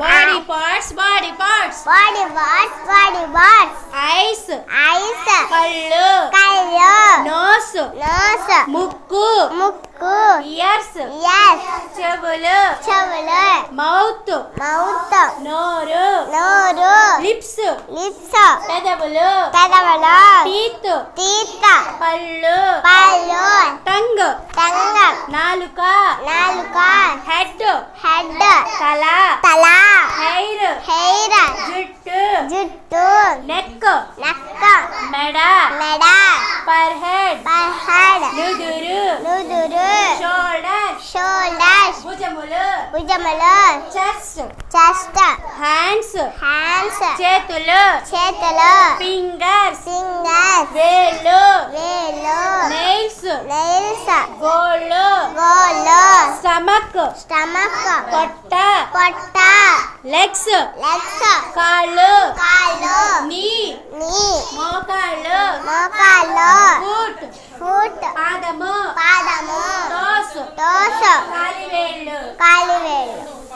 Body parts body parts body parts body parts eyes eyes కళ్ళు. కళ్ళు. Nose nose ముక్కు. ముక్కు. ఇయర్స్ ఎస్ చెవులు. చెవులు. మౌత్ మౌత్ నోరు. నోరు. లిప్స్ లిప్స్ పెదవులు. పెదవులు. టీత్ తీత పళ్ళు. పళ్ళు. టంగ్. టంగ. నాలుక. నాలుక. హెడ్ హెడ్ తల. తల. హెయిర్. హెయిర్. జుట్టు. జుట్టు. నెక్. నక్క మెడ. మెడ. Per head. పర్హెడ్ నుదురు. నుదురు. షోల్డర్. షోల్డర్స్ భుజములు. భుజములు. చెస్ట్. చెస్ట్. హ్యాండ్స్. హ్యాండ్స్. చేతులు. చేతులు. ఫింగర్స్. ఫింగర్స్. వేళ్ళు. వేలు నెయిల్స్. నెయిల్స్. గోళ్ళు. స్టమక్. స్టమక్. పొట్ట. పొట్ట. లెగ్స్. లెగ్స్. కాళ్ళు. కాళ్ళు. నీ. నీ. మోకాళ్ళు. మోకాళ్ళు. ఫుట్. ఫుట్. పాదము. పాదము. టోస్. టోస్. కాలివేళ్ళు. కాలివేళ్ళు.